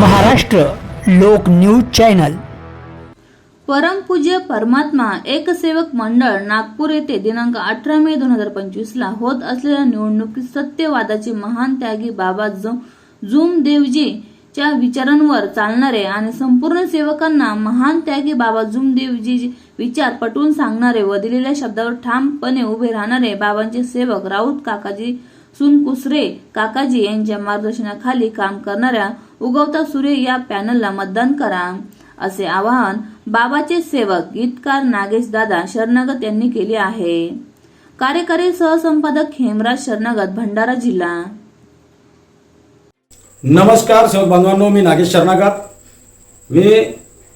महाराष्ट्र लोक news channel. परमपूज्य परमात्मा एकसेवक मंडळ नागपूर येथे दिनांक अठरा मे दोन हजार पंचवीस ला होत असलेल्या निवडणुकीत सत्यवादाचे महान त्यागी बाबा जो जुम देवजी च्या विचारांवर चालणारे आणि संपूर्ण सेवकांना महान त्यागी बाबा जुम देवजी विचार पटवून सांगणारे व दिलेल्या शब्दावर ठामपणे उभे राहणारे बाबांचे सेवक राऊत काकाजी सुनकुसरे काकाजी यांच्या मार्गदर्शनाखाली काम करणाऱ्या उगवता सूर्य या पॅनलला मतदान करा असे आवाहन बाबाचे सेवक गीतकार नागेश दादा शरणगत यांनी केले आहे. कार्यकारी सहसंपादक हेमराज शरणगत भंडारा जिल्हा. नमस्कार सेवक बांधवांनो मी नागेश शरणागत. मी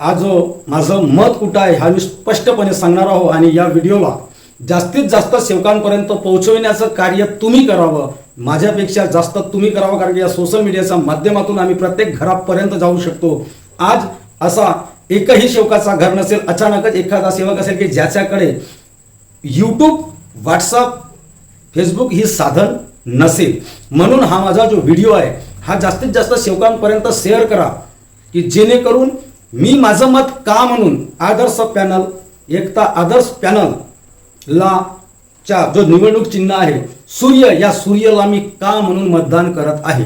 आज माझं मत कुठं आहे हा मी स्पष्टपणे सांगणार आहो आणि या व्हिडिओला जास्तीत जास्त सेवकांपर्यंत पोहोचविण्याचं कार्य तुम्ही करावं. माझ्यापेक्षा जास्त तुम्ही करावं कारण की या सोशल मीडियाच्या माध्यमातून आम्ही प्रत्येक घरापर्यंत जाऊ शकतो. आज असा एकही सेवकाचा घर नसेल अचानकच एखादा सेवक असेल की ज्याच्याकडे यूट्यूब व्हॉट्सअप फेसबुक ही साधन नसेल. म्हणून हा माझा जो व्हिडिओ आहे हा जास्तीत जास्त सेवकांपर्यंत शेअर करा की जेणेकरून मी माझं मत का म्हणून आदर्श पॅनल एकता आदर्श पॅनल ला च्या जो निवडणूक चिन्ह आहे सूर्य या सूर्यला मी का म्हणून मतदान करत आहे?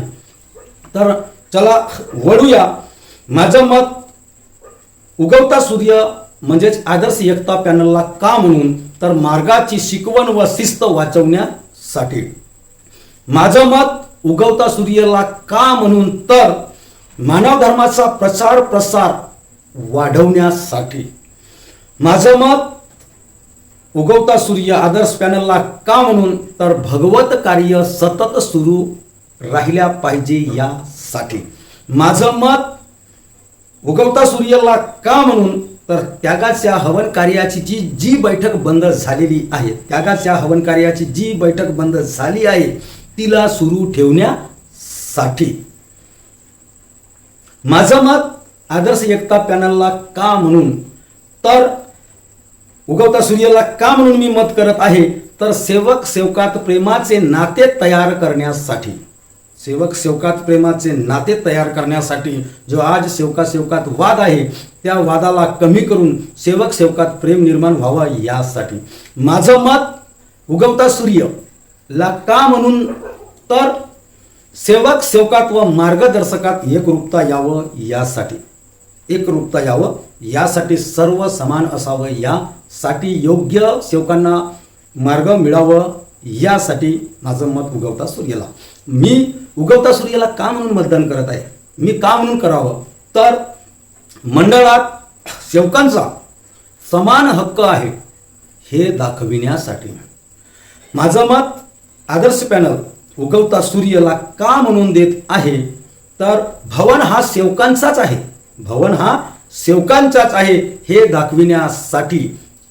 तर चला वळूया. माझं मत उगवता सूर्य म्हणजेच आदर्श एकता पॅनलला का म्हणून तर मार्गाची शिकवण व शिस्त वाचवण्यासाठी. माझं मत उगवता सूर्यला का म्हणून तर मानव धर्माचा प्रचार प्रसार वाढवण्यासाठी. माझं मत उगवता सूर्य आदर्श पॅनलला का म्हणून? तर भगवत कार्य सतत सुरू राहिल्या पाहिजे यासाठी. माझं मत उगवता सूर्याला का म्हणून? तर त्यागाच्या हवन कार्याची जी जी बैठक बंद झालेली आहे त्यागाच्या हवन कार्याची जी बैठक बंद झाली आहे तिला सुरू ठेवण्यासाठी. माझं मत आदर्श एकता पॅनलला का म्हणून? तर उगवता सूर्याला का म्हणून मी मत करत आहे? तर सेवक सेवकात प्रेमाचे नाते तयार करण्यासाठी. सेवक सेवकात प्रेमाचे नाते तयार करण्यासाठी जो आज सेवका सेवकात वाद आहे त्या वादाला कमी करून सेवक सेवकात प्रेम निर्माण व्हावं यासाठी. माझं मत उगवता सूर्य ला का म्हणून? तर सेवक सेवकात व मार्गदर्शकात एकरूपता यावं यासाठी. एकरूपता यावं. यासाठी सर्व समान असावं. यासाठी योग्य सेवकांना मार्ग मिळावं. यासाठी माझं मत उगवता सूर्याला. मी उगवता सूर्याला का म्हणून मतदान करत आहे? मी का म्हणून करावं? तर मंडळात सेवकांचा समान हक्क आहे हे दाखविण्यासाठी. माझं मत आदर्श पॅनल उगवता सूर्यला का म्हणून देत आहे? तर भवन हा सेवकांचाच आहे. भवन हा सेवकांचाच आहे हे दाखविण्यासाठी.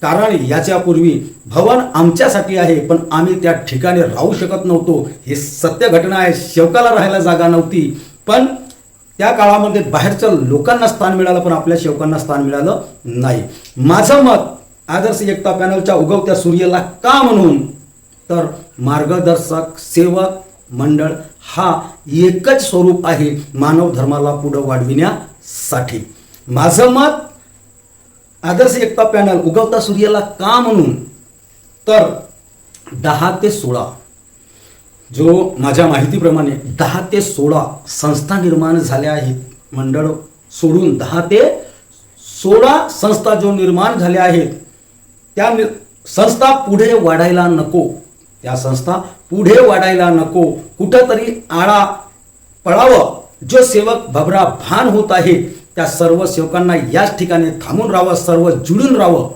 कारण याच्यापूर्वी भवन आमच्यासाठी आहे पण आम्ही त्या ठिकाणी राहू शकत नव्हतो. हे सत्य घटना आहे शेवकाला राहायला जागा नव्हती. पण त्या काळामध्ये बाहेरच्या लोकांना स्थान मिळालं पण आपल्या शेवकांना स्थान मिळालं नाही. माझं मत आदर्श एकता पॅनलच्या उगवत्या सूर्याला का म्हणून? तर मार्गदर्शक सेवक मंडळ हा एकच स्वरूप आहे मानव धर्माला पुढं वाढविण्या साठी. माझं मत आदर्श एकता पॅनल उगवता सूर्याला का म्हणून? तर दहा ते सोळा. जो माझ्या माहितीप्रमाणे दहा ते सोळा संस्था निर्माण झाल्या आहेत मंडळ सोडून दहा ते सोळा संस्था जो निर्माण झाल्या आहेत त्या संस्था पुढे वाढायला नको. त्या संस्था पुढे वाढायला नको. कुठंतरी आळा पळावं. जो सेवक भबरा भान होत आहे त्या सर्व सेवकांना याच ठिकाणी थांबून राहावं सर्व जुळून राहावं.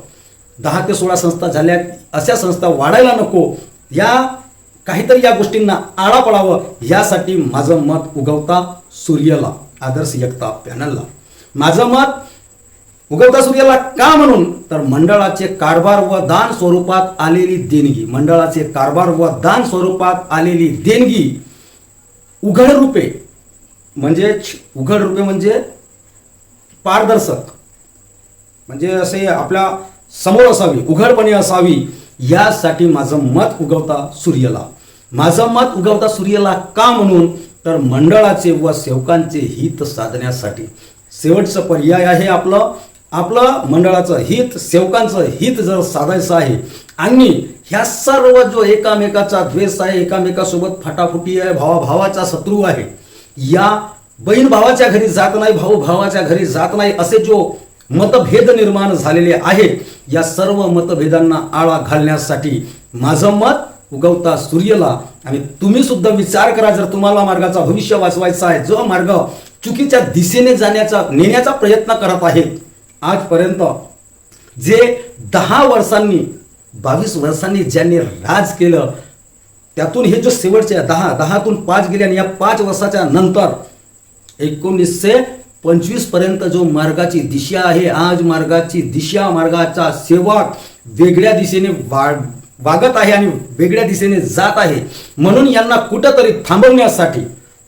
दहा ते सोळा संस्था झाल्या अशा संस्था वाढायला नको. या काहीतरी या गोष्टींना आळा पडावं यासाठी माझं मत उगवता सूर्यला आदर्श एकता पॅनलला. माझं मत उगवता सूर्याला का म्हणून? तर मंडळाचे कारभार व दान स्वरूपात आलेली देणगी मंडळाचे कारभार व दान स्वरूपात आलेली देणगी उघड रूपे म्हणजे उघड रूपे म्हणजे पारदर्शक. म्हणजे असे आपल्यासमोर असावी उघडपणे असावी यासाठी माझं मत उगवता सूर्यला. माझं मत उगवता सूर्यला का म्हणून? तर मंडळाचे व सेवकांचे हित साधण्यासाठी. शेवटचं पर्याय आहे आपलं. आपलं मंडळाचं हित सेवकांचं हित जर साधायचं आहे आणि ह्या सर्व जो एकामेकाचा द्वेष आहे एकामेकासोबत फाटाफुटी आहे भावाभावाचा शत्रू आहे या बहीण भावाच्या घरी जात नाही भाऊ भावाच्या घरी जात नाही असे जो मतभेद निर्माण झालेले आहेत या सर्व मतभेदांना आळा घालण्यासाठी माझं मत उगवता सूर्यला. आणि तुम्ही सुद्धा विचार करा जर तुम्हाला मार्गाचा भविष्य वाचवायचा आहे जो मार्ग चुकीच्या दिशेने जाण्याचा नेण्याचा प्रयत्न करत आहेत आजपर्यंत जे दहा वर्षांनी बावीस वर्षांनी ज्यांनी राज केलं त्यातून हे जो शेवटचे दहा दहातून पाच गेले आणि या पाच वर्षाच्या नंतर एकोणीसशे पंचवीसपर्यंत जो मार्गाची दिशा आहे आज मार्गाची दिशा मार्गाचा सेवक वेगळ्या दिशेने वागत आहे आणि वेगळ्या दिशेने जात आहे. म्हणून यांना कुठंतरी थांबवण्यासाठी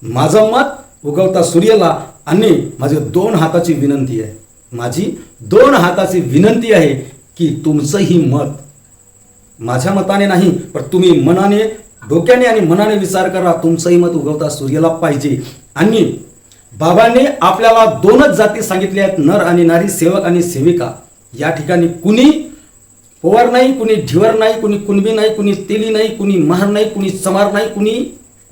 माझं मत उगवता सूर्यला आणि माझी दोन हाताची विनंती आहे. माझी दोन हाताची विनंती आहे की तुमचंही मत माझ्या मताने नाही पण तुम्ही मनाने डोक्याने आणि मनाने विचार करा तुमचंही मत उगवता सूर्याला पाहिजे. आणि बाबांनी आपल्याला दोनच जाती सांगितल्या आहेत नर आणि नारी सेवक आणि सेविका. या ठिकाणी कुणी पोवार नाही कुणी ढिवर नाही कुणी कुणबी नाही कुणी तेली नाही कुणी महार नाही कुणी चमार नाही कुणी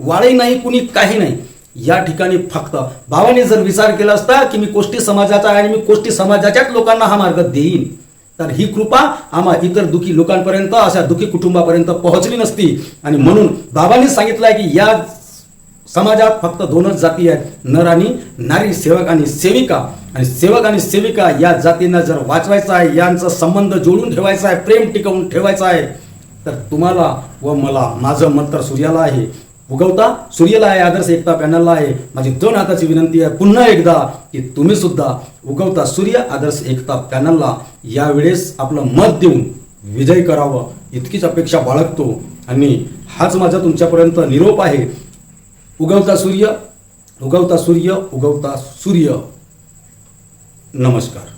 वाळई नाही कुणी काही नाही. या ठिकाणी फक्त बाबांनी जर विचार केला असता की मी कोष्टी समाजाचा आणि मी कोष्टी समाजाच्याच लोकांना हा मार्ग देईन. तर ही कृपा आम्हा इतर दुखी लोकांपर्यंत अशा दुखी कुटुंबापर्यंत पोहोचली नसती. आणि म्हणून बाबांनी आहे की या समाजात फक्त दोनच जाती आहेत. नर आणि नारी सेवक आणि सेविका. आणि सेवक आणि सेविका या जातींना जर वाचवायचं आहे यांचा संबंध जोडून ठेवायचा आहे प्रेम टिकवून ठेवायचं आहे तर तुम्हाला व मला माझं मत तर सूर्याला आहे. उगवता? सूर्यला आहे आदर्श एकता पॅनलला आहे. माझी दोन हाताची विनंती आहे पुन्हा एकदा की तुम्ही सुद्धा उगवता सूर्य आदर्श एकता पॅनलला. यावेळेस आपलं मत देऊन विजय करावं. इतकीच अपेक्षा बाळगतो. आणि हाच माझा तुमच्यापर्यंत निरोप आहे. उगवता सूर्य उगवता सूर्य उगवता सूर्य. नमस्कार.